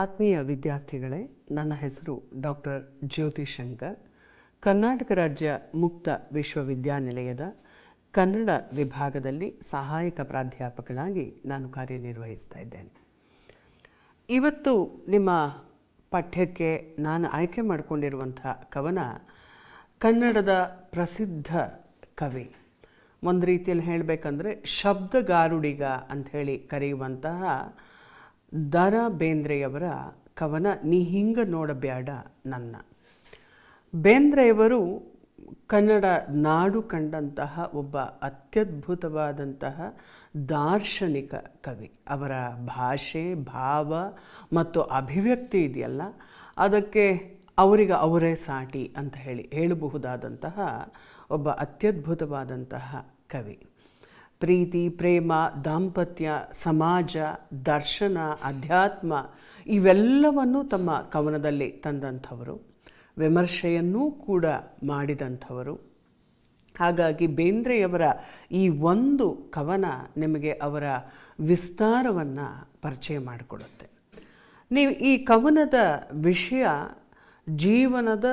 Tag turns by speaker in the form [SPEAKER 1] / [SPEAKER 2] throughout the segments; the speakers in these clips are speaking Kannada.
[SPEAKER 1] ಆತ್ಮೀಯ ವಿದ್ಯಾರ್ಥಿಗಳೇ, ನನ್ನ ಹೆಸರು ಡಾಕ್ಟರ್ ಜ್ಯೋತಿ ಶಂಕರ್. ಕರ್ನಾಟಕ ರಾಜ್ಯ ಮುಕ್ತ ವಿಶ್ವವಿದ್ಯಾನಿಲಯದ ಕನ್ನಡ ವಿಭಾಗದಲ್ಲಿ ಸಹಾಯಕ ಪ್ರಾಧ್ಯಾಪಕನಾಗಿ ನಾನು ಕಾರ್ಯನಿರ್ವಹಿಸ್ತಾ ಇದ್ದೇನೆ. ಇವತ್ತು ನಿಮ್ಮ ಪಠ್ಯಕ್ಕೆ ನಾನು ಆಯ್ಕೆ ಮಾಡಿಕೊಂಡಿರುವಂಥ ಕವನ ಕನ್ನಡದ ಪ್ರಸಿದ್ಧ ಕವಿ. ಒಂದು ರೀತಿಯಲ್ಲಿ ಹೇಳಬೇಕಂದ್ರೆ ಶಬ್ದಗಾರುಡಿಗ ಅಂಥೇಳಿ ಕರೆಯುವಂತಹ ದರ ಬೇಂದ್ರೆಯವರ ಕವನ, ನೀ ಹಿಂಗ ನೋಡಬ್ಯಾಡ ನನ್ನ ಬೇಂದ್ರೆಯವರು ಕನ್ನಡ ನಾಡು ಕಂಡಂತಹ ಒಬ್ಬ ಅತ್ಯದ್ಭುತವಾದಂತಹ ದಾರ್ಶನಿಕ ಕವಿ. ಅವರ ಭಾಷೆ, ಭಾವ ಮತ್ತು ಅಭಿವ್ಯಕ್ತಿ ಇದೆಯಲ್ಲ, ಅದಕ್ಕೆ ಅವರಿಗೆ ಅವರೇ ಸಾಟಿ ಅಂತ ಹೇಳಿ ಹೇಳಬಹುದಾದಂತಹ ಒಬ್ಬ ಅತ್ಯದ್ಭುತವಾದಂತಹ ಕವಿ. ಪ್ರೀತಿ, ಪ್ರೇಮ, ದಾಂಪತ್ಯ, ಸಮಾಜ, ದರ್ಶನ, ಅಧ್ಯಾತ್ಮ ಇವೆಲ್ಲವನ್ನು ತಮ್ಮ ಕವನದಲ್ಲಿ ತಂದಂಥವರು, ವಿಮರ್ಶೆಯನ್ನೂ ಕೂಡ ಮಾಡಿದಂಥವರು. ಹಾಗಾಗಿ ಬೇಂದ್ರೆಯವರ ಈ ಒಂದು ಕವನ ನಿಮಗೆ ಅವರ ವಿಸ್ತಾರವನ್ನು ಪರಿಚಯ ಮಾಡಿಕೊಡುತ್ತೆ. ನೀವು ಈ ಕವನದ ವಿಷಯ ಜೀವನದ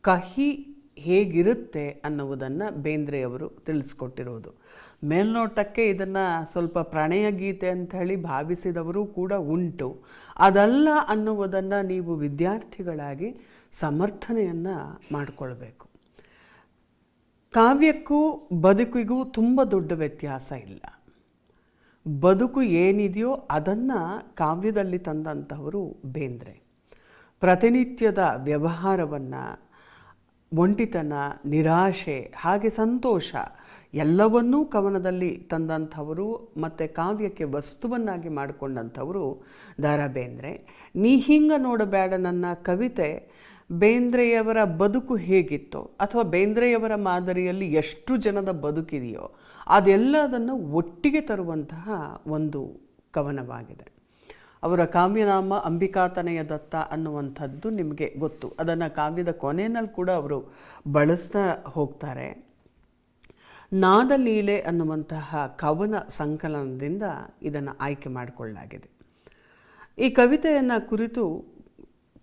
[SPEAKER 1] ಕಹಿ ಹೇಗಿರುತ್ತೆ ಅನ್ನುವುದನ್ನು ಬೇಂದ್ರೆಯವರು ತಿಳಿಸ್ಕೊಟ್ಟಿರೋದು. ಮೇಲ್ನೋಟಕ್ಕೆ ಇದನ್ನು ಸ್ವಲ್ಪ ಪ್ರಣಯ ಗೀತೆ ಅಂತ ಹೇಳಿ ಭಾವಿಸಿದವರು ಕೂಡ ಉಂಟು. ಅದಲ್ಲ ಅನ್ನುವುದನ್ನು ನೀವು ವಿದ್ಯಾರ್ಥಿಗಳಾಗಿ ಸಮರ್ಥನೆಯನ್ನು ಮಾಡಿಕೊಳ್ಬೇಕು. ಕಾವ್ಯಕ್ಕೂ ಬದುಕಿಗೂ ತುಂಬ ದೊಡ್ಡ ವ್ಯತ್ಯಾಸ ಇಲ್ಲ. ಬದುಕು ಏನಿದೆಯೋ ಅದನ್ನು ಕಾವ್ಯದಲ್ಲಿ ತಂದಂಥವರು ಬೇಂದ್ರೆ. ಪ್ರತಿನಿತ್ಯದ ವ್ಯವಹಾರವನ್ನು, ಒಂಟಿತನ, ನಿರಾಶೆ, ಹಾಗೆ ಸಂತೋಷ ಎಲ್ಲವನ್ನೂ ಕವನದಲ್ಲಿ ತಂದಂಥವರು ಮತ್ತು ಕಾವ್ಯಕ್ಕೆ ವಸ್ತುವನ್ನಾಗಿ ಮಾಡಿಕೊಂಡಂಥವರು ದಾರ ಬೇಂದ್ರೆ ನೀ ಹಿಂಗ ನೋಡಬೇಡ ನನ್ನ ಕವಿತೆ, ಬೇಂದ್ರೆಯವರ ಬದುಕು ಹೇಗಿತ್ತೋ ಅಥವಾ ಬೇಂದ್ರೆಯವರ ಮಾದರಿಯಲ್ಲಿ ಎಷ್ಟು ಜನದ ಬದುಕಿದೆಯೋ ಅದೆಲ್ಲದನ್ನು ಒಟ್ಟಿಗೆ ತರುವಂತಹ ಒಂದು ಕವನವಾಗಿದೆ. ಅವರ ಕಾವ್ಯನಾಮ ಅಂಬಿಕಾತನಯ ದತ್ತ ಅನ್ನುವಂಥದ್ದು ನಿಮಗೆ ಗೊತ್ತು. ಅದನ್ನು ಕಾವ್ಯದ ಕೊನೆಯಲ್ಲಿ ಕೂಡ ಅವರು ಬಳಸ್ತಾ ಹೋಗ್ತಾರೆ. ನಾದಲೀಲೆ ಅನ್ನುವಂತಹ ಕವನ ಸಂಕಲನದಿಂದ ಇದನ್ನು ಆಯ್ಕೆ ಮಾಡಿಕೊಳ್ಳಲಾಗಿದೆ. ಈ ಕವಿತೆಯನ್ನು ಕುರಿತು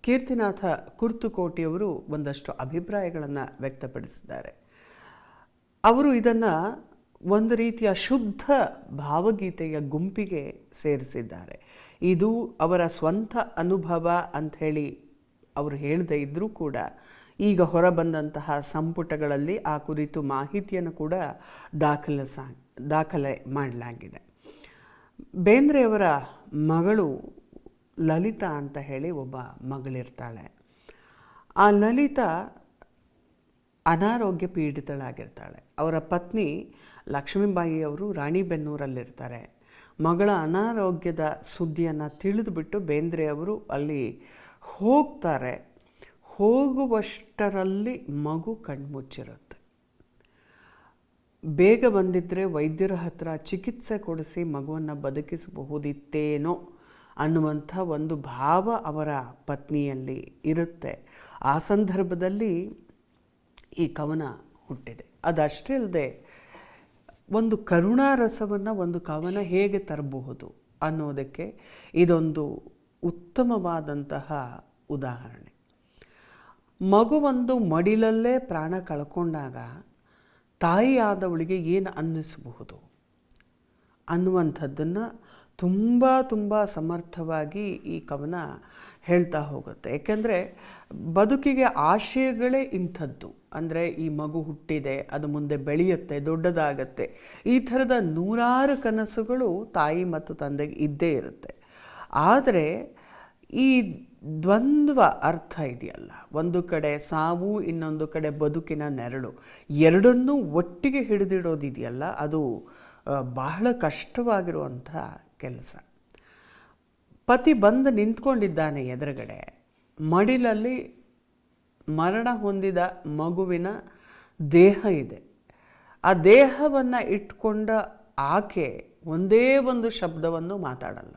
[SPEAKER 1] ಕೀರ್ತಿನಾಥ ಕುರ್ತುಕೋಟಿಯವರು ಒಂದಷ್ಟು ಅಭಿಪ್ರಾಯಗಳನ್ನು ವ್ಯಕ್ತಪಡಿಸಿದ್ದಾರೆ. ಅವರು ಇದನ್ನು ಒಂದು ರೀತಿಯ ಶುದ್ಧ ಭಾವಗೀತೆಯ ಗುಂಪಿಗೆ ಸೇರಿಸಿದ್ದಾರೆ. ಇದು ಅವರ ಸ್ವಂತ ಅನುಭವ ಅಂಥೇಳಿ ಅವರು ಹೇಳದೇ ಇದ್ದರೂ ಕೂಡ ಈಗ ಹೊರಬಂದಂತಹ ಸಂಪುಟಗಳಲ್ಲಿ ಆ ಕುರಿತು ಮಾಹಿತಿಯನ್ನು ಕೂಡ ದಾಖಲಿಸ ದಾಖಲೆ ಮಾಡಲಾಗಿದೆ. ಬೇಂದ್ರೆಯವರ ಮಗಳು ಲಲಿತಾ ಅಂತ ಹೇಳಿ ಒಬ್ಬ ಮಗಳಿರ್ತಾಳೆ. ಆ ಲಲಿತಾ ಅನಾರೋಗ್ಯ ಪೀಡಿತಳಾಗಿರ್ತಾಳೆ. ಅವರ ಪತ್ನಿ ಲಕ್ಷ್ಮೀಬಾಯಿಯವರು ರಾಣಿಬೆನ್ನೂರಲ್ಲಿರ್ತಾರೆ. ಮಗಳ ಅನಾರೋಗ್ಯದ ಸುದ್ದಿಯನ್ನು ತಿಳಿದುಬಿಟ್ಟು ಬೇಂದ್ರೆಯವರು ಅಲ್ಲಿ ಹೋಗ್ತಾರೆ. ಹೋಗುವಷ್ಟರಲ್ಲಿ ಮಗು ಕಣ್ಮುಚ್ಚಿರುತ್ತೆ. ಬೇಗ ಬಂದಿದ್ದರೆ ವೈದ್ಯರ ಹತ್ರ ಚಿಕಿತ್ಸೆ ಕೊಡಿಸಿ ಮಗುವನ್ನು ಬದುಕಿಸಬಹುದಿತ್ತೇನೋ ಅನ್ನುವಂಥ ಒಂದು ಭಾವ ಅವರ ಪತ್ನಿಯಲ್ಲಿ ಇರುತ್ತೆ. ಆ ಸಂದರ್ಭದಲ್ಲಿ ಈ ಕವನ ಹುಟ್ಟಿದೆ. ಅದಷ್ಟೇ ಅಲ್ಲದೆ ಒಂದು ಕರುಣಾರಸವನ್ನು ಒಂದು ಕವನ ಹೇಗೆ ತರಬಹುದು ಅನ್ನೋದಕ್ಕೆ ಇದೊಂದು ಉತ್ತಮವಾದಂತಹ ಉದಾಹರಣೆ. ಮಗುವೊಂದು ಮಡಿಲಲ್ಲೇ ಪ್ರಾಣ ಕಳ್ಕೊಂಡಾಗ ತಾಯಿಯಾದವಳಿಗೆ ಏನು ಅನ್ನಿಸಬಹುದು? ಅನ್ನುವಂಥದ್ದನ್ನು ತುಂಬ ತುಂಬ ಸಮರ್ಥವಾಗಿ ಈ ಕವನ ಹೇಳ್ತಾ ಹೋಗುತ್ತೆ. ಏಕೆಂದರೆ ಬದುಕಿಗೆ ಆಶಯಗಳೇ ಇಂಥದ್ದು. ಅಂದರೆ ಈ ಮಗು ಹುಟ್ಟಿದೆ, ಅದು ಮುಂದೆ ಬೆಳೆಯುತ್ತೆ, ದೊಡ್ಡದಾಗತ್ತೆ. ಈ ಥರದ ನೂರಾರು ಕನಸುಗಳು ತಾಯಿ ಮತ್ತು ತಂದೆಗೆ ಇದ್ದೇ ಇರುತ್ತೆ. ಆದರೆ ಈ ದ್ವಂದ್ವ ಅರ್ಥ ಇದೆಯಲ್ಲ. ಒಂದು ಕಡೆ ಸಾವು, ಇನ್ನೊಂದು ಕಡೆ ಬದುಕಿನ ನೆರಳು. ಎರಡನ್ನೂ ಒಟ್ಟಿಗೆ ಹಿಡಿದಿಡೋದಿದೆಯಲ್ಲ ಅದು ಬಹಳ ಕಷ್ಟವಾಗಿರುವಂಥ ಕೆಲಸ. ಪತಿ ಬಂದು ನಿಂತ್ಕೊಂಡಿದ್ದಾನೆ ಎದುರುಗಡೆ. ಮಡಿಲಲ್ಲಿ ಮರಣ ಹೊಂದಿದ ಮಗುವಿನ ದೇಹ ಇದೆ. ಆ ದೇಹವನ್ನು ಇಟ್ಕೊಂಡ ಆಕೆ ಒಂದೇ ಒಂದು ಶಬ್ದವನ್ನು ಮಾತಾಡಲ್ಲ.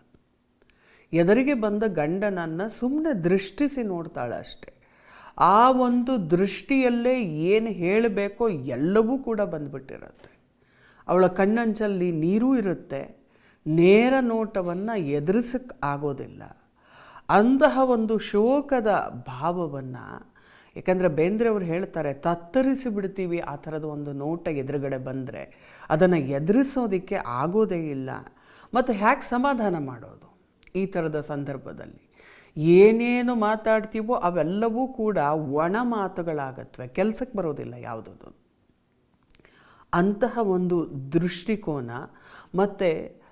[SPEAKER 1] ಎದುರಿಗೆ ಬಂದ ಗಂಡನನ್ನು ಸುಮ್ಮನೆ ದೃಷ್ಟಿಸಿ ನೋಡ್ತಾಳೆ ಅಷ್ಟೆ. ಆ ಒಂದು ದೃಷ್ಟಿಯಲ್ಲೇ ಏನು ಹೇಳಬೇಕೋ ಎಲ್ಲವೂ ಕೂಡ ಬಂದ್ಬಿಟ್ಟಿರುತ್ತೆ. ಅವಳ ಕಣ್ಣಂಚಲ್ಲಿ ನೀರೂ ಇರುತ್ತೆ, ನೇರ ನೋಟವನ್ನು ಎದುರಿಸಕ್ಕೆ ಆಗೋದಿಲ್ಲ. ಅಂತಹ ಒಂದು ಶೋಕದ ಭಾವವನ್ನು, ಯಾಕಂದರೆ ಬೇಂದ್ರೆ ಅವರು ಹೇಳ್ತಾರೆ, ತತ್ತರಿಸಿ ಬಿಡ್ತೀವಿ ಆ ಥರದ ಒಂದು ನೋಟ ಎದುರುಗಡೆ ಬಂದರೆ, ಅದನ್ನು ಎದುರಿಸೋದಕ್ಕೆ ಆಗೋದೇ ಇಲ್ಲ. ಮತ್ತು ಹ್ಯಾಕ್ ಸಮಾಧಾನ ಮಾಡೋದು? ಈ ಥರದ ಸಂದರ್ಭದಲ್ಲಿ ಏನೇನು ಮಾತಾಡ್ತೀವೋ ಅವೆಲ್ಲವೂ ಕೂಡ ಒಣ ಮಾತುಗಳಾಗತ್ವೆ. ಕೆಲಸಕ್ಕೆ ಬರೋದಿಲ್ಲ ಯಾವುದದು. ಅಂತಹ ಒಂದು ದೃಷ್ಟಿಕೋನ ಮತ್ತು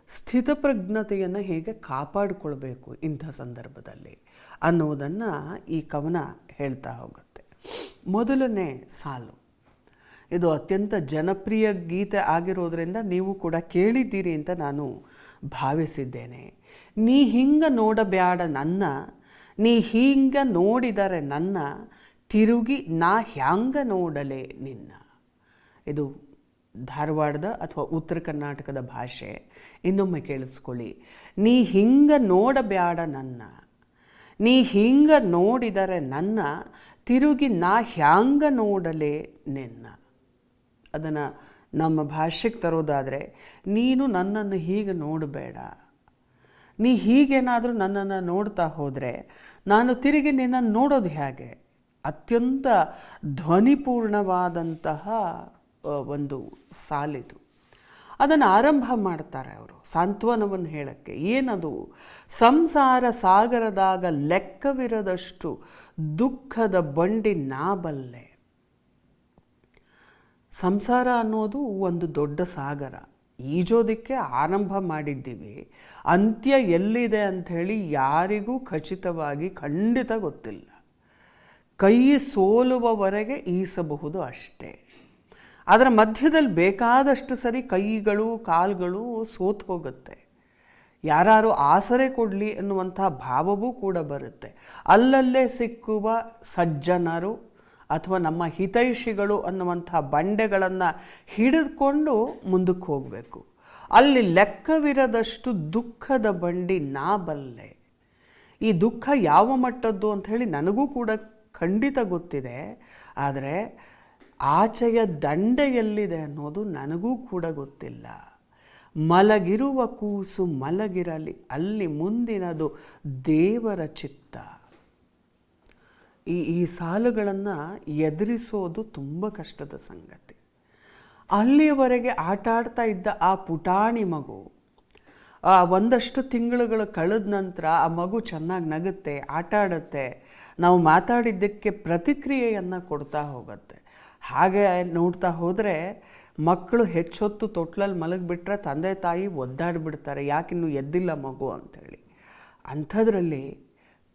[SPEAKER 1] ಸ್ಥಿತಪ್ರಜ್ಞತೆಯನ್ನು ಹೇಗೆ ಕಾಪಾಡಿಕೊಳ್ಬೇಕು ಇಂಥ ಸಂದರ್ಭದಲ್ಲಿ ಅನ್ನೋದನ್ನು ಈ ಕವನ ಹೇಳ್ತಾ ಹೋಗುತ್ತೆ. ಮೊದಲನೇ ಸಾಲು. ಇದು ಅತ್ಯಂತ ಜನಪ್ರಿಯ ಗೀತೆ ಆಗಿರೋದ್ರಿಂದ ನೀವು ಕೂಡ ಕೇಳಿದ್ದೀರಿ ಅಂತ ನಾನು ಭಾವಿಸಿದ್ದೇನೆ. ನೀ ಹಿಂಗ ನೋಡಬ್ಯಾಡ ನನ್ನ, ನೀ ಹಿಂಗ ನೋಡಿದರೆ ನನ್ನ, ತಿರುಗಿ ನಾ ಹ್ಯಾಂಗ ನೋಡಲೆ ನಿನ್ನ. ಇದು ಧಾರವಾಡದ ಅಥವಾ ಉತ್ತರ ಕರ್ನಾಟಕದ ಭಾಷೆ. ಇನ್ನೊಮ್ಮೆ ಕೇಳಿಸ್ಕೊಳ್ಳಿ. ನೀ ಹಿಂಗ ನೋಡಬ್ಯಾಡ ನನ್ನ, ನೀ ಹಿಂಗ ನೋಡಿದರೆ ನನ್ನ, ತಿರುಗಿ ನಾ ಹ್ಯಾಂಗ ನೋಡಲೆ ನಿನ್ನ. ಅದನ್ನು ನಮ್ಮ ಭಾಷೆಗೆ ತರೋದಾದರೆ, ನೀನು ನನ್ನನ್ನು ಹೀಗೆ ನೋಡಬೇಡ. ನೀ ಹೀಗೇನಾದರೂ ನನ್ನನ್ನು ನೋಡ್ತಾ ಹೋದರೆ ನಾನು ತಿರುಗಿ ನಿನ್ನನ್ನು ನೋಡೋದು ಹೇಗೆ? ಅತ್ಯಂತ ಧ್ವನಿಪೂರ್ಣವಾದಂತಹ ಒಂದು ಸಾಲಿದು. ಅದನ್ನು ಆರಂಭ ಮಾಡ್ತಾರೆ ಅವರು ಸಾಂತ್ವನವನ್ನು ಹೇಳಕ್ಕೆ. ಏನದು? ಸಂಸಾರ ಸಾಗರದಾಗ ಲೆಕ್ಕವಿರದಷ್ಟು ದುಃಖದ ಬಂಡಿ ನಾಬಲ್ಲೆ. ಸಂಸಾರ ಅನ್ನೋದು ಒಂದು ದೊಡ್ಡ ಸಾಗರ. ಈಜೋದಕ್ಕೆ ಆರಂಭ ಮಾಡಿದ್ದೀವಿ. ಅಂತ್ಯ ಎಲ್ಲಿದೆ ಅಂಥೇಳಿ ಯಾರಿಗೂ ಖಚಿತವಾಗಿ ಖಂಡಿತ ಗೊತ್ತಿಲ್ಲ. ಕೈ ಸೋಲುವವರೆಗೆ ಈಸಬಹುದು ಅಷ್ಟೇ. ಅದರ ಮಧ್ಯದಲ್ಲಿ ಬೇಕಾದಷ್ಟು ಸರಿ ಕೈಗಳು, ಕಾಲುಗಳು ಸೋತು ಹೋಗುತ್ತೆ. ಯಾರು ಆಸರೆ ಕೊಡಲಿ ಎನ್ನುವಂಥ ಭಾವವೂ ಕೂಡ ಬರುತ್ತೆ. ಅಲ್ಲಲ್ಲೇ ಸಿಕ್ಕುವ ಸಜ್ಜನರು ಅಥವಾ ನಮ್ಮ ಹಿತೈಷಿಗಳು ಅನ್ನುವಂಥ ಬಂಡೆಗಳನ್ನು ಹಿಡಿದುಕೊಂಡು ಮುಂದಕ್ಕೆ ಹೋಗಬೇಕು. ಅಲ್ಲಿ ಲೆಕ್ಕವಿರದಷ್ಟು ದುಃಖದ ಬಂಡಿ ನಾ ಬಲ್ಲೆ ಈ ದುಃಖ ಯಾವ ಮಟ್ಟದ್ದು ಅಂತ ಹೇಳಿ ನನಗೂ ಕೂಡ ಖಂಡಿತ ಗೊತ್ತಿದೆ. ಆದರೆ ಆಚೆಯ ದಂಡೆ ಎಲ್ಲಿದೆ ಅನ್ನೋದು ನನಗೂ ಕೂಡ ಗೊತ್ತಿಲ್ಲ. ಮಲಗಿರುವ ಕೂಸು ಮಲಗಿರಲಿ, ಅಲ್ಲಿ ಮುಂದಿನದು ದೇವರ ಚಿತ್ತ. ಈ ಈ ಸಾಲುಗಳನ್ನು ಎದುರಿಸೋದು ತುಂಬ ಕಷ್ಟದ ಸಂಗತಿ. ಅಲ್ಲಿಯವರೆಗೆ ಆಟ ಆಡ್ತಾ ಇದ್ದ ಆ ಪುಟಾಣಿ ಮಗು ಒಂದಷ್ಟು ತಿಂಗಳುಗಳು ಕಳೆದ ನಂತರ ಆ ಮಗು ಚೆನ್ನಾಗಿ ನಗುತ್ತೆ, ಆಟ ಆಡುತ್ತೆ, ನಾವು ಮಾತಾಡಿದ್ದಕ್ಕೆ ಪ್ರತಿಕ್ರಿಯೆಯನ್ನು ಕೊಡ್ತಾ ಹೋಗುತ್ತೆ. ಹಾಗೆ ನೋಡ್ತಾ ಹೋದರೆ ಮಕ್ಕಳು ಹೆಚ್ಚೊತ್ತು ತೊಟ್ಲಲ್ಲಿ ಮಲಗಿಬಿಟ್ರೆ ತಂದೆ ತಾಯಿ ಒದ್ದಾಡಿಬಿಡ್ತಾರೆ, ಯಾಕಿನ್ನು ಎದ್ದಿಲ್ಲ ಮಗು ಅಂಥೇಳಿ ಅಂಥದ್ರಲ್ಲಿ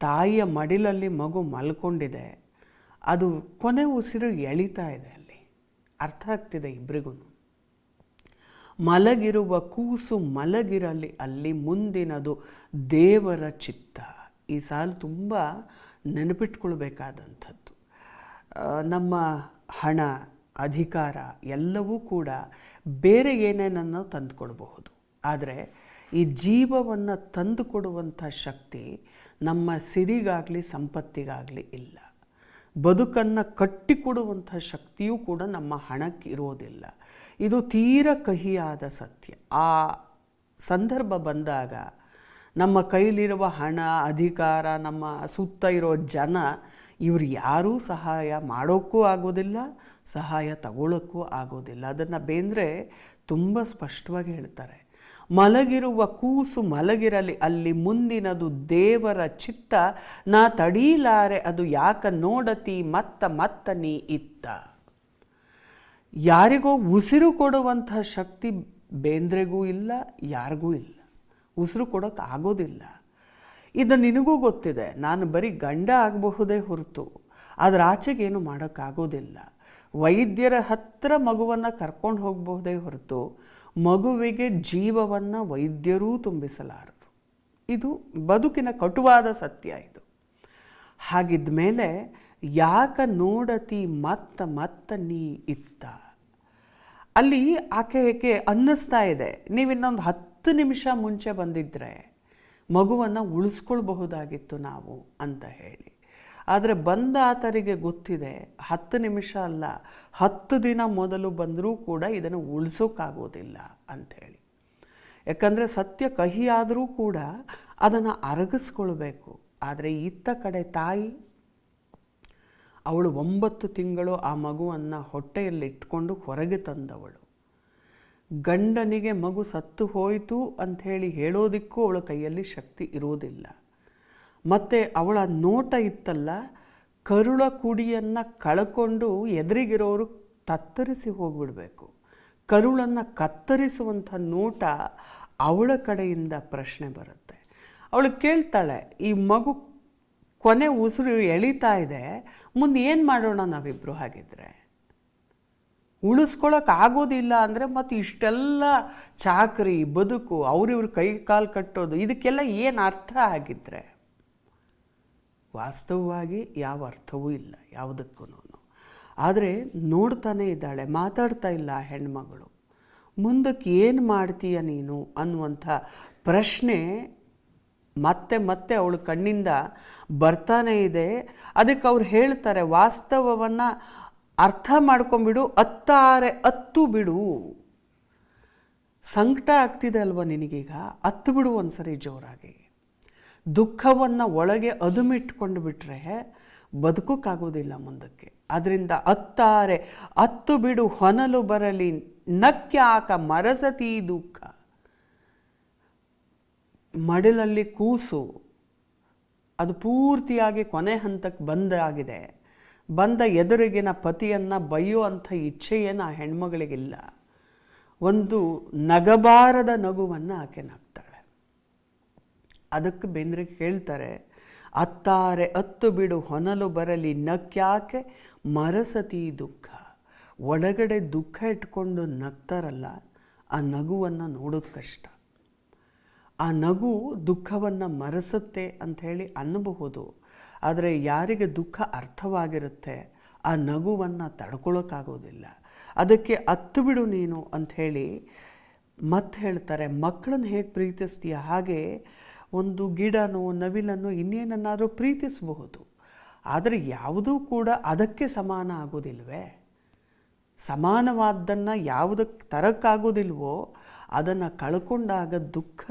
[SPEAKER 1] ತಾಯಿಯ ಮಡಿಲಲ್ಲಿ ಮಗು ಮಲ್ಕೊಂಡಿದೆ. ಅದು ಕೊನೆ ಉಸಿರು ಎಳಿತಾ ಇದೆ ಅಲ್ಲಿ. ಅರ್ಥ ಆಗ್ತಿದೆ ಇಬ್ರಿಗೂ. ಮಲಗಿರುವ ಕೂಸು ಮಲಗಿರಲಿ ಅಲ್ಲಿ ಮುಂದಿನದು ದೇವರ ಚಿತ್ತ. ಈ ಸಾಲು ತುಂಬ ನೆನಪಿಟ್ಕೊಳ್ಬೇಕಾದಂಥದ್ದು. ನಮ್ಮ ಹಣ, ಅಧಿಕಾರ ಎಲ್ಲವೂ ಕೂಡ ಬೇರೆ ಏನೇನನ್ನು ತಂದುಕೊಡಬಹುದು. ಆದರೆ ಈ ಜೀವವನ್ನು ತಂದುಕೊಡುವಂಥ ಶಕ್ತಿ ನಮ್ಮ ಸಿರಿಗಾಗಲಿ ಸಂಪತ್ತಿಗಾಗಲಿ ಇಲ್ಲ. ಬದುಕನ್ನು ಕಟ್ಟಿಕೊಡುವಂಥ ಶಕ್ತಿಯೂ ಕೂಡ ನಮ್ಮ ಹಣಕ್ಕೆ ಇರೋದಿಲ್ಲ ಇದು ತೀರ ಕಹಿಯಾದ ಸತ್ಯ. ಆ ಸಂದರ್ಭ ಬಂದಾಗ ನಮ್ಮ ಕೈಲಿರುವ ಹಣ, ಅಧಿಕಾರ, ನಮ್ಮ ಸುತ್ತ ಇರೋ ಜನ ಇವರು ಯಾರೂ ಸಹಾಯ ಮಾಡೋಕ್ಕೂ ಆಗೋದಿಲ್ಲ, ಸಹಾಯ ತಗೊಳ್ಳೋಕ್ಕೂ ಆಗೋದಿಲ್ಲ. ಅದನ್ನು ಬೇಂದ್ರೆ ತುಂಬ ಸ್ಪಷ್ಟವಾಗಿ ಹೇಳ್ತಾರೆ. ಮಲಗಿರುವ ಕೂಸು ಮಲಗಿರಲಿ, ಅಲ್ಲಿ ಮುಂದಿನದು ದೇವರ ಚಿತ್ತ. ನಾ ತಡೀಲಾರೆ, ಅದು ಯಾಕ ನೋಡತಿ, ಮತ್ತ ಮತ್ತ ನೀ ಇತ್ತ. ಯಾರಿಗೋ ಉಸಿರು ಕೊಡುವಂಥ ಶಕ್ತಿ ಬೇಂದ್ರೆಗೂ ಇಲ್ಲ, ಯಾರಿಗೂ ಇಲ್ಲ. ಉಸಿರು ಕೊಡೋಕೆ ಆಗೋದಿಲ್ಲ. ಇದು ನಿನಗೂ ಗೊತ್ತಿದೆ, ನಾನು ಬರೀ ಗಂಡ ಆಗಬಹುದೇ ಹೊರತು. ಅದರ ಆಚೆಗೇನು ಮಾಡೋಕ್ಕಾಗೋದಿಲ್ಲ ವೈದ್ಯರ ಹತ್ತಿರ ಮಗುವನ್ನು ಕರ್ಕೊಂಡು ಹೋಗಬಹುದೇ ಹೊರತು. ಮಗುವಿಗೆ ಜೀವವನ್ನು ವೈದ್ಯರೂ ತುಂಬಿಸಲಾರರು ಇದು ಬದುಕಿನ ಕಟುವಾದ ಸತ್ಯ ಇದು. ಹಾಗಿದ್ದ ಮೇಲೆ ಯಾಕ ನೋಡತಿ ಮತ್ತ ಮತ್ತ ನೀ ಇತ್ತ? ಅಲ್ಲಿ ಆಕೆಗೆ ಅನ್ನಿಸ್ತಾ ಇದೆ. ನೀವು ಇನ್ನೊಂದು ಹತ್ತು ನಿಮಿಷ ಮುಂಚೆ ಬಂದಿದ್ದರೆ ಮಗುವನ್ನು ಉಳಿಸ್ಕೊಳ್ಬಹುದಾಗಿತ್ತು ನಾವು ಅಂತ ಹೇಳಿ. ಆದರೆ ಬಂದ ಆತರಿಗೆ ಗೊತ್ತಿದೆ, ಹತ್ತು ನಿಮಿಷ ಅಲ್ಲ, ಹತ್ತು ದಿನ ಮೊದಲು ಬಂದರೂ ಕೂಡ ಇದನ್ನು ಉಳಿಸೋಕ್ಕಾಗೋದಿಲ್ಲ ಅಂಥೇಳಿ. ಯಾಕಂದರೆ ಸತ್ಯ ಕಹಿಯಾದರೂ ಕೂಡ ಅದನ್ನು ಅರಗಿಸ್ಕೊಳ್ಬೇಕು. ಆದರೆ ಇತ್ತ ಕಡೆ ತಾಯಿ, ಅವಳು ಒಂಬತ್ತು ತಿಂಗಳು ಆ ಮಗುವನ್ನು ಹೊಟ್ಟೆಯಲ್ಲಿ ಇಟ್ಕೊಂಡು ಹೊರಗೆ ತಂದವಳು. ಗಂಡನಿಗೆ ಮಗು ಸತ್ತು ಹೋಯಿತು ಅಂಥೇಳಿ ಹೇಳೋದಕ್ಕೂ ಅವಳ ಕೈಯಲ್ಲಿ ಶಕ್ತಿ ಇರುವುದಿಲ್ಲ ಮತ್ತು ಅವಳ ನೋಟ ಇತ್ತಲ್ಲ, ಕರುಳ ಕುಡಿಯನ್ನು ಕಳ್ಕೊಂಡು ಎದುರಿಗಿರೋರು ತತ್ತರಿಸಿ ಹೋಗ್ಬಿಡಬೇಕು. ಕರುಳನ್ನು ಕತ್ತರಿಸುವಂಥ ನೋಟ ಅವಳ ಕಡೆಯಿಂದ ಪ್ರಶ್ನೆ ಬರುತ್ತೆ. ಅವಳು ಕೇಳ್ತಾಳೆ, ಈ ಮಗು ಕೊನೆ ಉಸಿರು ಎಳಿತಾ ಇದೆ, ಮುಂದೆ ಏನು ಮಾಡೋಣ ನಾವಿಬ್ಬರು ಹಾಗಿದ್ರೆ? ಉಳಿಸ್ಕೊಳಕ್ಕೆ ಆಗೋದಿಲ್ಲ ಅಂದರೆ ಮತ್ತು ಇಷ್ಟೆಲ್ಲ ಚಾಕರಿ, ಬದುಕು, ಅವ್ರಿವ್ರ ಕೈ ಕಾಲು ಕಟ್ಟೋದು, ಇದಕ್ಕೆಲ್ಲ ಏನು ಅರ್ಥ ಆಗಿದ್ರೆ? ವಾಸ್ತವವಾಗಿ ಯಾವ ಅರ್ಥವೂ ಇಲ್ಲ ಯಾವುದಕ್ಕೂ ಆದರೆ ನೋಡ್ತಾನೆ ಇದ್ದಾಳೆ, ಮಾತಾಡ್ತಾ ಇಲ್ಲ ಹೆಣ್ಮಗಳು. ಮುಂದಕ್ಕೆ ಏನು ಮಾಡ್ತೀಯ ನೀನು ಅನ್ನುವಂಥ ಪ್ರಶ್ನೆ ಮತ್ತೆ ಮತ್ತೆ ಅವಳು ಕಣ್ಣಿಂದ ಬರ್ತಾನೆ ಇದೆ. ಅದಕ್ಕೆ ಅವ್ರು ಹೇಳ್ತಾರೆ, ವಾಸ್ತವವನ್ನು ಅರ್ಥ ಮಾಡ್ಕೊಂಬಿಡು ಅತ್ತಾರೆ, ಅತ್ತು ಬಿಡು. ಸಂಕಟ ಆಗ್ತಿದೆ ಅಲ್ವ ನಿನಗೀಗ? ಅತ್ತು ಬಿಡು ಒಂದ್ಸರಿ ಜೋರಾಗಿ. ದುಃಖವನ್ನು ಒಳಗೆ ಅದುಮಿಟ್ಕೊಂಡು ಬಿಟ್ಟರೆ ಬದುಕೋಕ್ಕಾಗೋದಿಲ್ಲ ಮುಂದಕ್ಕೆ. ಅದರಿಂದ ಅತ್ತಾರೆ, ಅತ್ತು ಬಿಡು, ಹೊನಲು ಬರಲಿ, ನಕ್ಯಾಕ ಮರಸತಿ ದುಃಖ. ಮಡಿಲಲ್ಲಿ ಕೂಸು, ಅದು ಪೂರ್ತಿಯಾಗಿ ಕೊನೆ ಹಂತಕ್ಕೆ ಬಂದಾಗಿದೆ ಬಂದ ಎದುರಿಗಿನ ಪತಿಯನ್ನು ಬೈಯುವಂಥ ಇಚ್ಛೆಯೇನು ಆ ಹೆಣ್ಮಗಳಿಗಿಲ್ಲ. ಒಂದು ನಗಬಾರದ ನಗುವನ್ನು ಆಕೆ ಅದಕ್ಕೆ ಬೇಂದ್ರೆ ಹೇಳ್ತಾರೆ, ಅತ್ತಾರೆ, ಅತ್ತು ಬಿಡು, ಹೊನಲು ಬರಲಿ, ನಕ್ಯಾಕೆ ಮರಸತಿ ದುಃಖ? ಒಳಗಡೆ ದುಃಖ ಇಟ್ಕೊಂಡು ನಗ್ತಾರಲ್ಲ, ಆ ನಗುವನ್ನು ನೋಡೋದು ಕಷ್ಟ. ಆ ನಗು ದುಃಖವನ್ನು ಮರೆಸುತ್ತೆ ಅಂಥೇಳಿ ಅನ್ನಬಹುದು, ಆದರೆ ಯಾರಿಗೆ ದುಃಖ ಅರ್ಥವಾಗಿರುತ್ತೆ, ಆ ನಗುವನ್ನು ತಡ್ಕೊಳ್ಳೋಕ್ಕಾಗೋದಿಲ್ಲ ಅದಕ್ಕೆ ಅತ್ತು ಬಿಡು ನೀನು ಅಂಥೇಳಿ ಮತ್ತೆ ಹೇಳ್ತಾರೆ, ಮಕ್ಕಳನ್ನ ಹೇಗೆ ಪ್ರೀತಿಸ್ತೀಯ? ಹಾಗೆ ಒಂದು ಗಿಡನೋ ನವಿಲನ್ನು ಇನ್ನೇನನ್ನಾದರೂ ಪ್ರೀತಿಸಬಹುದು. ಆದರೆ ಯಾವುದೂ ಕೂಡ ಅದಕ್ಕೆ ಸಮಾನ ಆಗೋದಿಲ್ವೇ ಸಮಾನವಾದ್ದನ್ನು ಯಾವುದಕ್ಕೆ ತರಕ್ಕಾಗೋದಿಲ್ವೋ ಅದನ್ನು ಕಳ್ಕೊಂಡಾಗ ದುಃಖ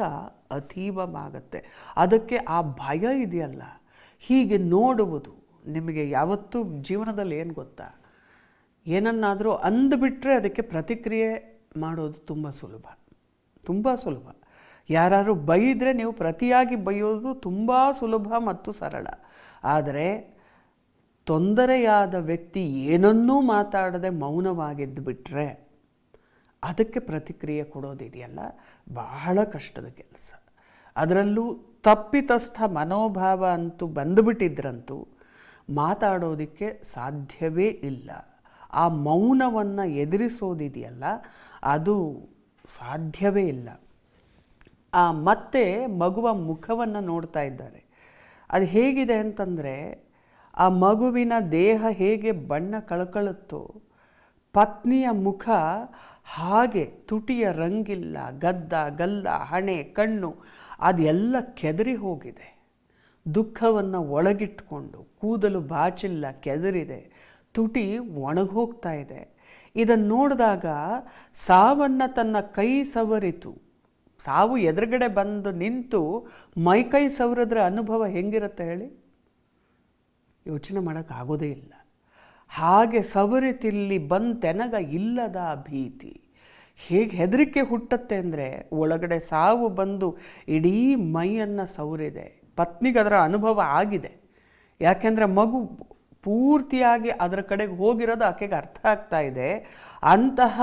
[SPEAKER 1] ಅತೀವವಾಗತ್ತೆ. ಅದಕ್ಕೆ ಆ ಭಯ ಇದೆಯಲ್ಲ? ಹೀಗೆ ನೋಡುವುದು ನಿಮಗೆ ಯಾವತ್ತೂ ಜೀವನದಲ್ಲಿ ಏನು ಗೊತ್ತಾ? ಏನನ್ನಾದರೂ ಅಂದುಬಿಟ್ರೆ ಅದಕ್ಕೆ ಪ್ರತಿಕ್ರಿಯೆ ಮಾಡೋದು ತುಂಬ ಸುಲಭ. ತುಂಬ ಸುಲಭ. ಯಾರಾದರೂ ಬೈದರೆ ನೀವು ಪ್ರತಿಯಾಗಿ ಬೈಯೋದು ತುಂಬ ಸುಲಭ ಮತ್ತು ಸರಳ. ಆದರೆ ತೊಂದರೆಯಾದ ವ್ಯಕ್ತಿ ಏನನ್ನೂ ಮಾತಾಡದೆ ಮೌನವಾಗಿದ್ದು ಬಿಟ್ಟರೆ ಅದಕ್ಕೆ ಪ್ರತಿಕ್ರಿಯೆ ಕೊಡೋದಿದೆಯಲ್ಲ ಬಹಳ ಕಷ್ಟದ ಕೆಲಸ. ಅದರಲ್ಲೂ ತಪ್ಪಿತಸ್ಥ ಮನೋಭಾವ ಅಂತೂ ಬಂದುಬಿಟ್ಟಿದ್ರಂತೂ ಮಾತಾಡೋದಕ್ಕೆ ಸಾಧ್ಯವೇ ಇಲ್ಲ. ಆ ಮೌನವನ್ನು ಎದುರಿಸೋದಿದೆಯಲ್ಲ, ಅದು ಸಾಧ್ಯವೇ ಇಲ್ಲ. ಆ ಮತ್ತೆ ಮಗುವ ಮುಖವನ್ನು ನೋಡ್ತಾ ಇದ್ದಾರೆ. ಅದು ಹೇಗಿದೆ ಅಂತಂದರೆ, ಆ ಮಗುವಿನ ದೇಹ ಹೇಗೆ ಬಣ್ಣ ಕಳ್ಕೊಳ್ಳುತ್ತೋ ಪತ್ನಿಯ ಮುಖ ಹಾಗೆ ತುಟಿಯ ರಂಗಿಲ್ಲ, ಗದ್ದ, ಗಲ್ಲ, ಹಣೆ, ಕಣ್ಣು, ಅದೆಲ್ಲ ಕೆದರಿ ಹೋಗಿದೆ. ದುಃಖವನ್ನು ಒಳಗಿಟ್ಕೊಂಡು, ಕೂದಲು ಬಾಚಿಲ್ಲ, ಕೆದರಿದೆ, ತುಟಿ ಒಣಗೋಗ್ತಾ ಇದೆ. ಇದನ್ನು ನೋಡಿದಾಗ ಸಾವನ್ನು ತನ್ನ ಕೈ ಸವರಿತು. ಸಾವು ಎದುರುಗಡೆ ಬಂದು ನಿಂತು ಮೈಕೈ ಸವರಿದ್ರೆ ಅನುಭವ ಹೆಂಗಿರುತ್ತೆ ಹೇಳಿ? ಯೋಚನೆ ಮಾಡೋಕ್ಕಾಗೋದೇ ಇಲ್ಲ. ಹಾಗೆ ಸವರಿತಿಲ್ಲಿ ಬಂತೆನಗ ಇಲ್ಲದ ಭೀತಿ. ಹೇಗೆ ಹೆದರಿಕೆ ಹುಟ್ಟತ್ತೆ ಅಂದರೆ ಒಳಗಡೆ ಸಾವು ಬಂದು ಇಡೀ ಮೈಯನ್ನು ಸವರಿದೆ. ಪತ್ನಿಗೆ ಅದರ ಅನುಭವ ಆಗಿದೆ. ಯಾಕೆಂದರೆ ಮಗು ಪೂರ್ತಿಯಾಗಿ ಅದರ ಕಡೆಗೆ ಹೋಗಿರೋದು ಆಕೆಗೆ ಅರ್ಥ ಆಗ್ತಾ ಇದೆ. ಅಂತಹ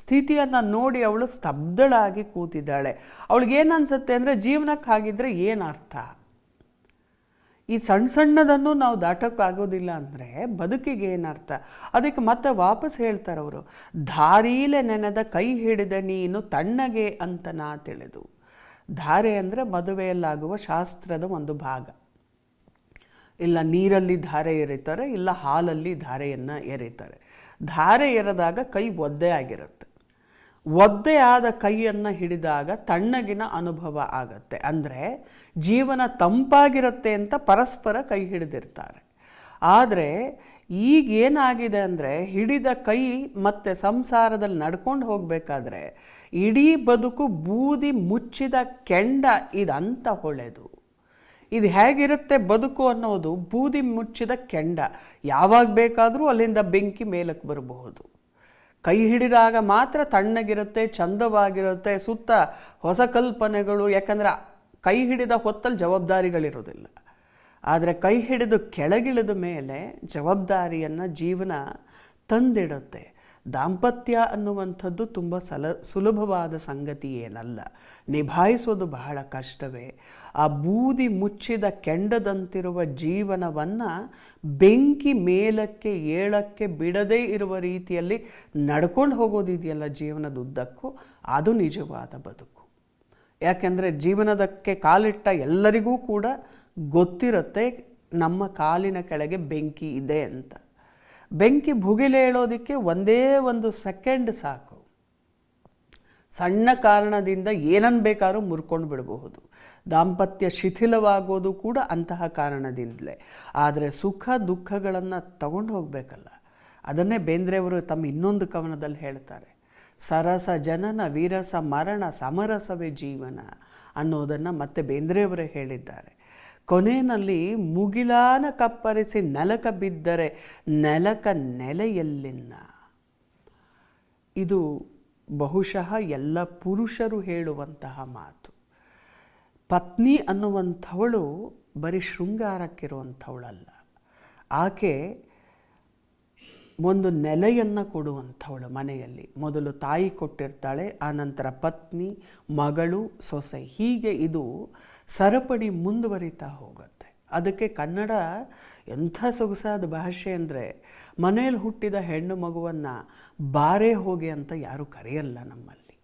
[SPEAKER 1] ಸ್ಥಿತಿಯನ್ನು ನೋಡಿ ಅವಳು ಸ್ತಬ್ಧಳಾಗಿ ಕೂತಿದ್ದಾಳೆ. ಅವಳಿಗೇನು ಅನಿಸುತ್ತೆ ಅಂದರೆ ಜೀವನಕ್ಕೆ ಹಾಗಿದ್ರೆ ಏನು ಅರ್ಥ? ಈ ಸಣ್ಣ ಸಣ್ಣದನ್ನು ನಾವು ದಾಟೋಕ್ಕಾಗೋದಿಲ್ಲ ಅಂದರೆ ಬದುಕಿಗೆ ಏನರ್ಥ ಅದಕ್ಕೆ ಮತ್ತೆ ವಾಪಸ್ ಹೇಳ್ತಾರೆ ಅವರು, ಧಾರೀಲೆ ನೆನೆದ ಕೈ ಹಿಡಿದ ನೀನು ತಣ್ಣಗೆ ಅಂತ ನಾ ತಿಳಿದು. ಧಾರೆ ಅಂದರೆ ಮದುವೆಯಲ್ಲಾಗುವ ಶಾಸ್ತ್ರದ ಒಂದು ಭಾಗ. ಇಲ್ಲ ನೀರಲ್ಲಿ ಧಾರೆ ಎರಿತಾರೆ, ಇಲ್ಲ ಹಾಲಲ್ಲಿ ಧಾರೆಯನ್ನು ಎರೀತಾರೆ. ಧಾರೆ ಇರದಾಗ ಕೈ ಒದ್ದೆ ಆಗಿರುತ್ತೆ. ಒದ್ದೆ ಆದ ಕೈಯನ್ನು ಹಿಡಿದಾಗ ತಣ್ಣಗಿನ ಅನುಭವ ಆಗತ್ತೆ. ಅಂದರೆ ಜೀವನ ತಂಪಾಗಿರುತ್ತೆ ಅಂತ ಪರಸ್ಪರ ಕೈ ಹಿಡಿದಿರ್ತಾರೆ. ಆದರೆ ಈಗೇನಾಗಿದೆ ಅಂದರೆ ಹಿಡಿದ ಕೈ ಮತ್ತು ಸಂಸಾರದಲ್ಲಿ ನಡ್ಕೊಂಡು ಹೋಗಬೇಕಾದ್ರೆ ಇಡೀ ಬದುಕು ಬೂದಿ ಮುಚ್ಚಿದ ಕೆಂಡ ಇದಂತ ಹೊಳೆದು ಇದು ಹೇಗಿರುತ್ತೆ ಬದುಕು ಅನ್ನೋದು ಬೂದಿ ಮುಚ್ಚಿದ ಕೆಂಡ. ಯಾವಾಗ ಬೇಕಾದರೂ ಅಲ್ಲಿಂದ ಬೆಂಕಿ ಮೇಲಕ್ಕೆ ಬರಬಹುದು. ಕೈ ಹಿಡಿದಾಗ ಮಾತ್ರ ತಣ್ಣಗಿರುತ್ತೆ, ಚಂದವಾಗಿರುತ್ತೆ, ಸುತ್ತ ಹೊಸ ಕಲ್ಪನೆಗಳು. ಯಾಕಂದರೆ ಕೈ ಹಿಡಿದ ಹೊತ್ತಲ್ಲಿ ಜವಾಬ್ದಾರಿಗಳಿರೋದಿಲ್ಲ ಆದರೆ ಕೈ ಹಿಡಿದು ಕೆಳಗಿಳಿದ ಮೇಲೆ ಜವಾಬ್ದಾರಿಯನ್ನು ಜೀವನ ತಂದಿಡುತ್ತೆ. ದಾಂಪತ್ಯ ಅನ್ನುವಂಥದ್ದು ತುಂಬ ಸಲ ಸುಲಭವಾದ ಸಂಗತಿ ಏನಲ್ಲ. ನಿಭಾಯಿಸೋದು ಬಹಳ ಕಷ್ಟವೇ. ಆ ಬೂದಿ ಮುಚ್ಚಿದ ಕೆಂಡದಂತಿರುವ ಜೀವನವನ್ನು ಬೆಂಕಿ ಮೇಲಕ್ಕೆ ಏಳಕ್ಕೆ ಬಿಡದೇ ಇರುವ ರೀತಿಯಲ್ಲಿ ನಡ್ಕೊಂಡು ಹೋಗೋದಿದೆಯಲ್ಲ ಜೀವನದ ಉದ್ದಕ್ಕೂ? ಅದು ನಿಜವಾದ ಬದುಕು. ಯಾಕೆಂದರೆ ಜೀವನದಕ್ಕೆ ಕಾಲಿಟ್ಟ ಎಲ್ಲರಿಗೂ ಕೂಡ ಗೊತ್ತಿರುತ್ತೆ ನಮ್ಮ ಕಾಲಿನ ಕೆಳಗೆ ಬೆಂಕಿ ಇದೆ ಅಂತ. ಬೆಂಕಿ ಭುಗಿಲೇಳೋದಕ್ಕೆ ಒಂದೇ ಒಂದು ಸೆಕೆಂಡ್ ಸಾಕು. ಸಣ್ಣ ಕಾರಣದಿಂದ ಏನನ್ನು ಬೇಕಾದ್ರೂ ಮುರ್ಕೊಂಡು ಬಿಡಬಹುದು. ದಾಂಪತ್ಯ ಶಿಥಿಲವಾಗೋದು ಕೂಡ ಅಂತಹ ಕಾರಣದಿಂದಲೇ. ಆದರೆ ಸುಖ ದುಃಖಗಳನ್ನು ತಗೊಂಡು ಹೋಗಬೇಕಲ್ಲ. ಅದನ್ನೇ ಬೇಂದ್ರೆಯವರು ತಮ್ಮ ಇನ್ನೊಂದು ಕವನದಲ್ಲಿ ಹೇಳ್ತಾರೆ. ಸರಸ ಜನನ, ವೀರಸ ಮರಣ, ಸಮರಸವೇ ಜೀವನ ಅನ್ನೋದನ್ನು ಮತ್ತೆ ಬೇಂದ್ರೆಯವರೇ ಹೇಳಿದ್ದಾರೆ. ಕೊನೆಯಲ್ಲಿ ಮುಗಿಲಾನ ಕಪ್ಪರಿಸಿ ನೆಲಕ ಬಿದ್ದರೆ ನೆಲಕ ನೆಲೆಯಲ್ಲಿನ್ನ. ಇದು ಬಹುಶಃ ಎಲ್ಲ ಪುರುಷರು ಹೇಳುವಂತಹ ಮಾತು. ಪತ್ನಿ ಅನ್ನುವಂಥವಳು ಬರೀ ಶೃಂಗಾರಕ್ಕಿರುವಂಥವಳಲ್ಲ. ಆಕೆ ಒಂದು ನೆಲೆಯನ್ನು ಕೊಡುವಂಥವಳು ಮನೆಯಲ್ಲಿ. ಮೊದಲು ತಾಯಿ ಕೊಟ್ಟಿರ್ತಾಳೆ, ಆನಂತರ ಪತ್ನಿ, ಮಗಳು, ಸೊಸೆ. ಹೀಗೆ ಇದು ಸರಪಡಿ ಮುಂದುವರಿತಾ ಹೋಗುತ್ತೆ. ಅದಕ್ಕೆ ಕನ್ನಡ ಎಂಥ ಸೊಗಸಾದ ಭಾಷೆ ಅಂದರೆ ಮನೆಯಲ್ಲಿ ಹುಟ್ಟಿದ ಹೆಣ್ಣು ಮಗುವನ್ನು ಬಾರೆ ಹೋಗಿ ಅಂತ ಯಾರೂ ಕರೆಯಲ್ಲ ನಮ್ಮಲ್ಲಿ.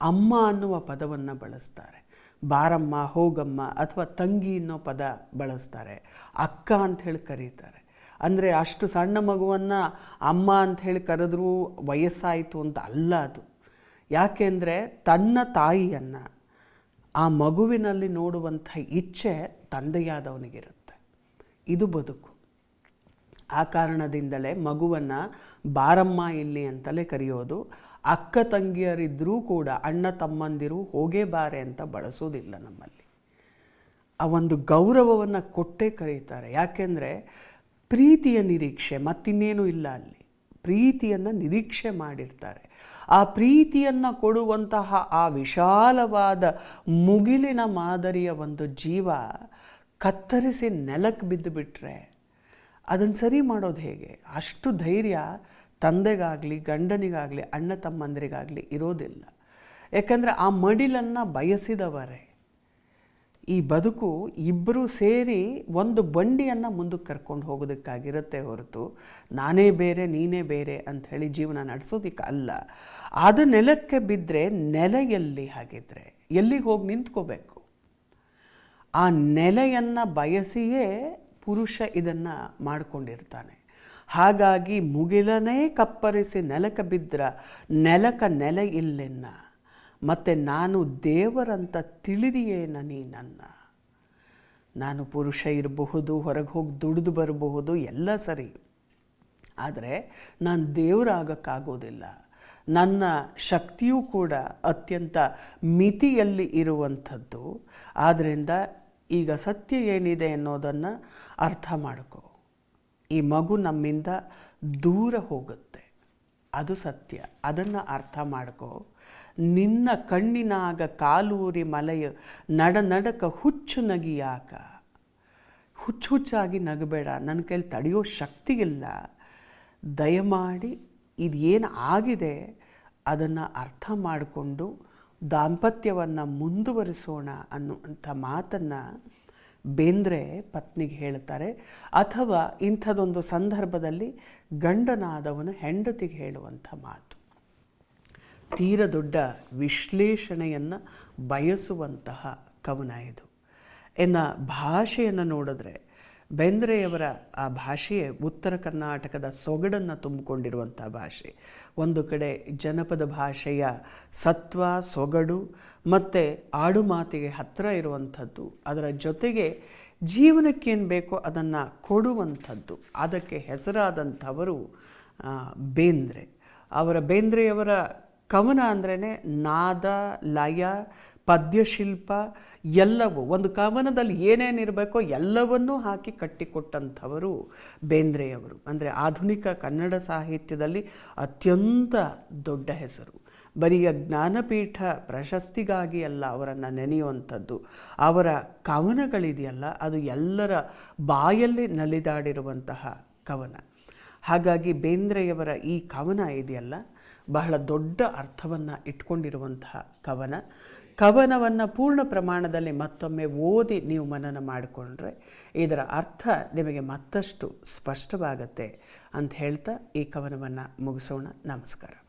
[SPEAKER 1] ಅಮ್ಮ ಅನ್ನುವ ಪದವನ್ನು ಬಳಸ್ತಾರೆ. ಬಾರಮ್ಮ, ಹೋಗಮ್ಮ ಅಥವಾ ತಂಗಿ ಅನ್ನೋ ಪದ ಬಳಸ್ತಾರೆ. ಅಕ್ಕ ಅಂತ ಹೇಳಿ ಕರೀತಾರೆ. ಅಂದರೆ ಅಷ್ಟು ಸಣ್ಣ ಮಗುವನ್ನು ಅಮ್ಮ ಅಂತ ಹೇಳಿ ಕರೆದ್ರೂ ವಯಸ್ಸಾಯಿತು ಅಂತ ಅಲ್ಲ ಅದು. ಯಾಕೆಂದರೆ ತನ್ನ ತಾಯಿಯನ್ನು ಆ ಮಗುವಿನಲ್ಲಿ ನೋಡುವಂಥ ಇಚ್ಛೆ ತಂದೆಯಾದವನಿಗಿರುತ್ತೆ. ಇದು ಬದುಕು. ಆ ಕಾರಣದಿಂದಲೇ ಮಗುವನ್ನು ಬಾರಮ್ಮ ಇಲ್ಲಿ ಅಂತಲೇ ಕರೆಯೋದು, ಅಕ್ಕ ತಂಗಿಯರಿದ್ದರೂ ಕೂಡ ಅಣ್ಣ ತಮ್ಮಂದಿರು ಹೋಗೇ ಬಾರೆ ಅಂತ ಬಳಸೋದಿಲ್ಲ ನಮ್ಮಲ್ಲಿ. ಆ ಒಂದು ಗೌರವವನ್ನು ಕೊಟ್ಟೇ ಕರೀತಾರೆ. ಯಾಕೆಂದರೆ ಪ್ರೀತಿಯ ನಿರೀಕ್ಷೆ ಮತ್ತಿನ್ನೇನೂ ಇಲ್ಲ ಅಲ್ಲಿ. ಪ್ರೀತಿಯನ್ನು ನಿರೀಕ್ಷೆ ಮಾಡಿರ್ತಾರೆ. ಆ ಪ್ರೀತಿಯನ್ನು ಕೊಡುವಂತಹ ಆ ವಿಶಾಲವಾದ ಮುಗಿಲಿನ ಮಾದರಿಯ ಒಂದು ಜೀವ ಕತ್ತರಿಸಿ ನೆಲಕ್ಕೆ ಬಿದ್ದು ಬಿಟ್ಟರೆ ಅದನ್ನು ಸರಿ ಮಾಡೋದು ಹೇಗೆ? ಅಷ್ಟು ಧೈರ್ಯ ತಂದೆಗಾಗಲಿ, ಗಂಡನಿಗಾಗಲಿ, ಅಣ್ಣ ತಮ್ಮಂದರಿಗಾಗಲಿ ಇರೋದಿಲ್ಲ. ಯಾಕಂದರೆ ಆ ಮಡಿಲನ್ನು ಬಯಸಿದವರೇ. ಈ ಬದುಕು ಇಬ್ಬರು ಸೇರಿ ಒಂದು ಬಂಡಿಯನ್ನು ಮುಂದಕ್ಕೆ ಕರ್ಕೊಂಡು ಹೋಗೋದಕ್ಕಾಗಿರುತ್ತೆ ಹೊರತು ನಾನೇ ಬೇರೆ, ನೀನೇ ಬೇರೆ ಅಂತ ಹೇಳಿ ಜೀವನ ನಡೆಸೋದಿಕ್ಕೆ ಅಲ್ಲ ಅದು ನೆಲಕ್ಕೆ ಬಿದ್ದರೆ ನೆಲ ಎಲ್ಲಿ ಹಾಗಿದ್ರೆ ಎಲ್ಲಿಗೆ ಹೋಗಿ ನಿಂತ್ಕೋಬೇಕು? ಆ ನೆಲೆಯನ್ನು ಬಯಸಿಯೇ ಪುರುಷ ಇದನ್ನು ಮಾಡಿಕೊಂಡಿರ್ತಾನೆ. ಹಾಗಾಗಿ ಮುಗಿಲನೇ ಕಪ್ಪರಿಸಿ ನೆಲಕ ಬಿದ್ರ ನೆಲಕ ನೆಲೆ ಇಲ್ಲೆನ್ನ ಮತ್ತು ನಾನು ದೇವರಂತ ತಿಳಿದಿಯೇನ ನೀ ನನ್ನ? ನಾನು ಪುರುಷ ಇರಬಹುದು, ಹೊರಗೆ ಹೋಗಿ ದುಡಿದು ಬರಬಹುದು, ಎಲ್ಲ ಸರಿ. ಆದರೆ ನಾನು ದೇವರಾಗಕ್ಕಾಗೋದಿಲ್ಲ. ನನ್ನ ಶಕ್ತಿಯೂ ಕೂಡ ಅತ್ಯಂತ ಮಿತಿಯಲ್ಲಿ ಇರುವಂಥದ್ದು. ಆದ್ದರಿಂದ ಈಗ ಸತ್ಯ ಏನಿದೆ ಅನ್ನೋದನ್ನು ಅರ್ಥ ಮಾಡ್ಕೋ. ಈ ಮಗು ನಮ್ಮಿಂದ ದೂರ ಹೋಗುತ್ತೆ. ಅದು ಸತ್ಯ. ಅದನ್ನು ಅರ್ಥ ಮಾಡ್ಕೋ. ನಿನ್ನ ಕಣ್ಣಿನಾಗ ಕಾಲೂರಿ ಮಲೆಯ ನಡ ನಡಕ ಹುಚ್ಚು ನಗಿಯಾಕ. ಹುಚ್ಚು ಹುಚ್ಚಾಗಿ ನಗಬೇಡ, ನನ್ನ ಕೈಲಿ ತಡೆಯೋ ಶಕ್ತಿ ಇಲ್ಲ ದಯಮಾಡಿ ಇದು ಏನು ಆಗಿದೆ ಅದನ್ನು ಅರ್ಥ ಮಾಡಿಕೊಂಡು ದಾಂಪತ್ಯವನ್ನು ಮುಂದುವರಿಸೋಣ ಅನ್ನುವಂಥ ಮಾತನ್ನು ಬೇಂದ್ರೆ ಪತ್ನಿಗೆ ಹೇಳ್ತಾರೆ. ಅಥವಾ ಇಂಥದೊಂದು ಸಂದರ್ಭದಲ್ಲಿ ಗಂಡನಾದವನು ಹೆಂಡತಿಗೆ ಹೇಳುವಂಥ ಮಾತು. ತೀರ ದೊಡ್ಡ ವಿಶ್ಲೇಷಣೆಯನ್ನು ಬಯಸುವಂತಹ ಕವನ ಇದು. ಇನ್ನು ಭಾಷೆಯನ್ನು ನೋಡಿದ್ರೆ ಬೇಂದ್ರೆಯವರ ಆ ಭಾಷೆಯೇ ಉತ್ತರ ಕರ್ನಾಟಕದ ಸೊಗಡನ್ನು ತುಂಬಿಕೊಂಡಿರುವಂಥ ಭಾಷೆ. ಒಂದು ಕಡೆ ಜನಪದ ಭಾಷೆಯ ಸತ್ವ, ಸೊಗಡು, ಮತ್ತು ಆಡು ಮಾತಿಗೆ ಹತ್ತಿರ ಇರುವಂಥದ್ದು, ಅದರ ಜೊತೆಗೆ ಜೀವನಕ್ಕೇನು ಬೇಕೋ ಅದನ್ನು ಕೊಡುವಂಥದ್ದು, ಅದಕ್ಕೆ ಹೆಸರಾದಂಥವರು ಬೇಂದ್ರೆ. ಅವರ ಬೇಂದ್ರೆಯವರ ಕವನ ಅಂದ್ರೇ ನಾದ, ಲಯ, ಪದ್ಯಶಿಲ್ಪ, ಎಲ್ಲವೂ. ಒಂದು ಕವನದಲ್ಲಿ ಏನೇನಿರಬೇಕೋ ಎಲ್ಲವನ್ನೂ ಹಾಕಿ ಕಟ್ಟಿಕೊಟ್ಟಂಥವರು ಬೇಂದ್ರೆಯವರು. ಅಂದರೆ ಆಧುನಿಕ ಕನ್ನಡ ಸಾಹಿತ್ಯದಲ್ಲಿ ಅತ್ಯಂತ ದೊಡ್ಡ ಹೆಸರು. ಬರಿಯ ಜ್ಞಾನಪೀಠ ಪ್ರಶಸ್ತಿಗಾಗಿ ಅಲ್ಲ, ಅವರನ್ನು ನೆನೆಯುವಂಥದ್ದು. ಅವರ ಕವನಗಳಿದೆಯಲ್ಲ, ಅದು ಎಲ್ಲರ ಬಾಯಲ್ಲಿ ನಲಿದಾಡಿರುವಂತಹ ಕವನ. ಹಾಗಾಗಿ ಬೇಂದ್ರೆಯವರ ಈ ಕವನ ಇದೆಯಲ್ಲ ಬಹಳ ದೊಡ್ಡ ಅರ್ಥವನ್ನು ಇಟ್ಕೊಂಡಿರುವಂತಹ ಕವನ. ಕವನವನ್ನು ಪೂರ್ಣ ಪ್ರಮಾಣದಲ್ಲಿ ಮತ್ತೊಮ್ಮೆ ಓದಿ ನೀವು ಮನನ ಮಾಡಿಕೊಂಡ್ರೆ ಇದರ ಅರ್ಥ ನಿಮಗೆ ಮತ್ತಷ್ಟು ಸ್ಪಷ್ಟವಾಗತ್ತೆ ಅಂತ ಹೇಳ್ತಾ ಈ ಕವನವನ್ನು ಮುಗಿಸೋಣ. ನಮಸ್ಕಾರ.